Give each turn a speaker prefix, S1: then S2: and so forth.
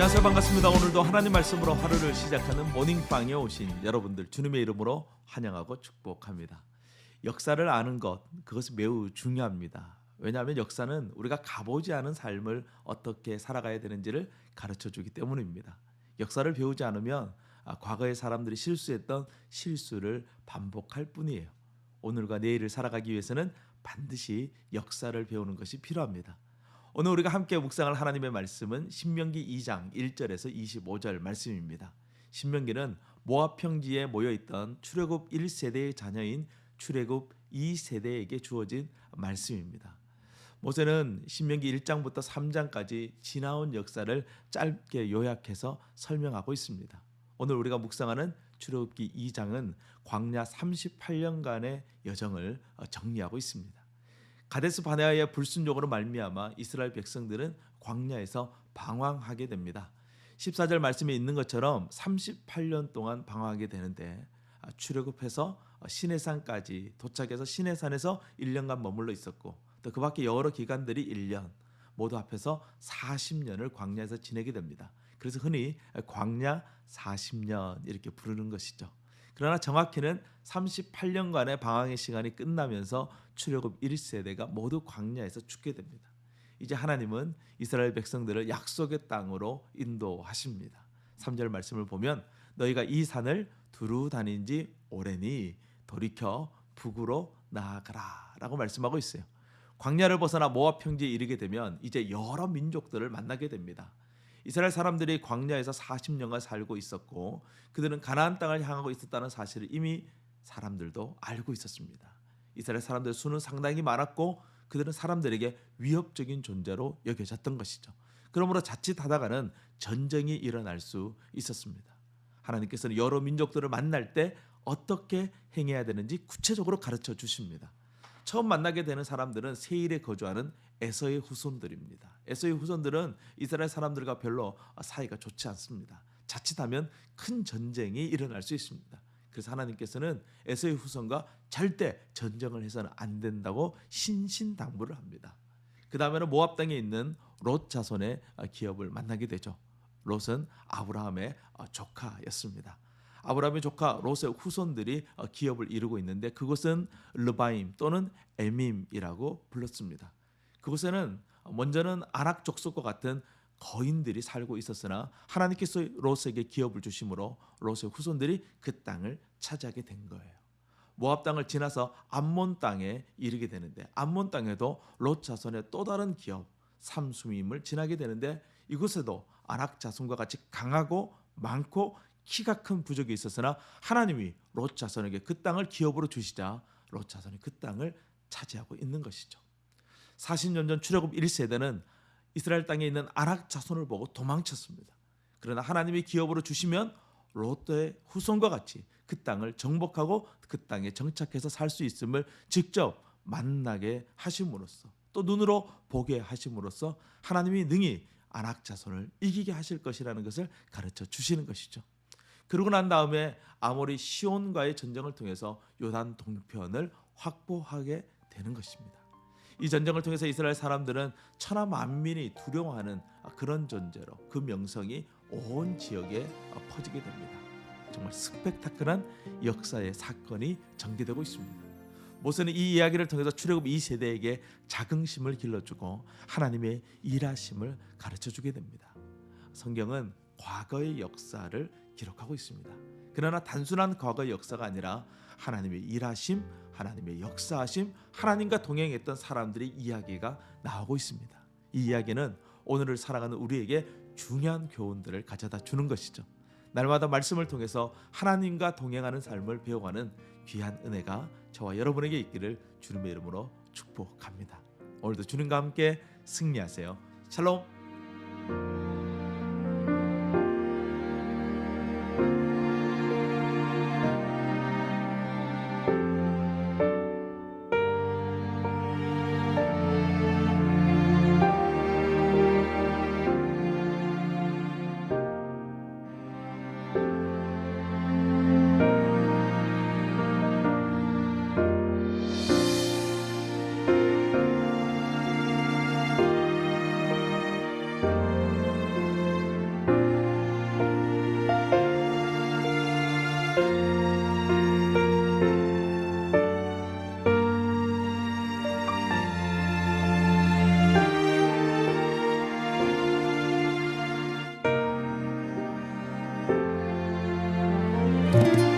S1: 안녕하세요. 반갑습니다. 오늘도 하나님 말씀으로 하루를 시작하는 모닝빵에 오신 여러분들 주님의 이름으로 환영하고 축복합니다. 역사를 아는 것 그것이 매우 중요합니다. 왜냐하면 역사는 우리가 가보지 않은 삶을 어떻게 살아가야 되는지를 가르쳐 주기 때문입니다. 역사를 배우지 않으면 아, 과거의 사람들이 실수했던 실수를 반복할 뿐이에요. 오늘과 내일을 살아가기 위해서는 반드시 역사를 배우는 것이 필요합니다 오늘 우리가 함께 묵상할 하나님의 말씀은 신명기 2장 1절에서 25절 말씀입니다. 신명기는 모압 평지에 모여 있던 출애굽 1세대의 자녀인 출애굽 2세대에게 주어진 말씀입니다. 모세는 신명기 1장부터 3장까지 지나온 역사를 짧게 요약해서 설명하고 있습니다. 오늘 우리가 묵상하는 출애굽기 2장은 광야 38년간의 여정을 어, 정리하고 있습니다. 가데스 바네아의 불순종으로 말미암아 이스라엘 백성들은 광야에서 방황하게 됩니다. 14절 말씀에 있는 것처럼 38년 동안 방황하게 되는데 아, 출애굽해서 시내산까지 도착해서 시내산에서 1년간 머물러 있었고 또 그 밖에 여러 기간들이 1년 모두 합해서 40년을 광야에서 지내게 됩니다. 그래서 흔히 광야 40년 이렇게 부르는 것이죠. 그러나 정확히는 38년간의 방황의 시간이 끝나면서 출애굽 1세대가 모두 광야에서 죽게 됩니다. 이제 하나님은 이스라엘 백성들을 약속의 땅으로 인도하십니다. 3절 말씀을 보면 너희가 이 산을 두루 다닌 지 오래니 돌이켜 북으로 나아가라라고 말씀하고 있어요. 광야를 벗어나 모압 평지에 이르게 되면 이제 여러 민족들을 만나게 됩니다. 이스라엘 사람들이 광야에서 40년간 살고 있었고 그들은 가나안 땅을 향하고 있었다는 사실을 이미 사람들도 알고 있었습니다. 이스라엘 사람들 수는 상당히 많았고 그들은 사람들에게 위협적인 존재로 여겨졌던 것이죠. 그러므로 자칫하다가는 전쟁이 일어날 수 있었습니다. 하나님께서는 여러 민족들을 만날 때 어떻게 행해야 되는지 구체적으로 가르쳐 주십니다. 처음 만나게 되는 사람들은 세일에 거주하는 에서의 후손들입니다. 에서의 후손들은 이스라엘 사람들과 별로 사이가 좋지 않습니다. 자칫하면 큰 전쟁이 일어날 수 있습니다. 그래서 하나님께서는 에서의 후손과 절대 전쟁을 해서는 안 된다고 신신당부를 합니다. 그 다음에는 모압 땅에 있는 롯 자손의 기업을 만나게 되죠. 롯은 아브라함의 조카였습니다. 아브라함의 조카 롯의 후손들이 기업을 이루고 있는데 그곳은 르바임 또는 에밈이라고 불렀습니다. 그곳에는 먼저는 아낙 족속과 같은 거인들이 살고 있었으나 하나님께서 롯에게 기업을 주심으로 롯의 후손들이 그 땅을 차지하게 된 거예요. 모압 땅을 지나서 암몬 땅에 이르게 되는데 암몬 땅에도 롯 자손의 또 다른 기업 삼수임을 지나게 되는데 이곳에도 아낙 자손과 같이 강하고 많고 키가 큰 부족이 있었으나 하나님이 롯 자손에게 그 땅을 기업으로 주시자 롯 자손이 그 땅을 차지하고 있는 것이죠. 40년 전 출애굽 1세대는 이스라엘 땅에 있는 아낙 자손을 보고 도망쳤습니다. 그러나 하나님이 기업으로 주시면 롯의 후손과 같이 그 땅을 정복하고 그 땅에 정착해서 살 수 있음을 직접 만나게 하심으로써 또 눈으로 보게 하심으로써 하나님이 능히 아낙 자손을 이기게 하실 것이라는 것을 가르쳐 주시는 것이죠. 그러고 난 다음에 아모리 시온과의 전쟁을 통해서 요단 동편을 확보하게 되는 것입니다. 이 전쟁을 통해서 이스라엘 사람들은 천하 만민이 두려워하는 그런 존재로 그 명성이 온 지역에 퍼지게 됩니다. 정말 스펙타클한 역사의 사건이 전개되고 있습니다. 모세는 이 이야기를 통해서 출애굽 2세대에게 자긍심을 길러주고 하나님의 일하심을 가르쳐 주게 됩니다. 성경은 과거의 역사를 기록하고 있습니다. 그러나 단순한 과거의 역사가 아니라 하나님의 일하심, 하나님의 역사하심, 하나님과 동행했던 사람들의 이야기가 나오고 있습니다. 이 이야기는 오늘을 살아가는 우리에게 중요한 교훈들을 가져다 주는 것이죠. 날마다 말씀을 통해서 하나님과 동행하는 삶을 배워가는 귀한 은혜가 저와 여러분에게 있기를 주님의 이름으로 축복합니다. 오늘도 주님과 함께 승리하세요. 샬롬. Thank you.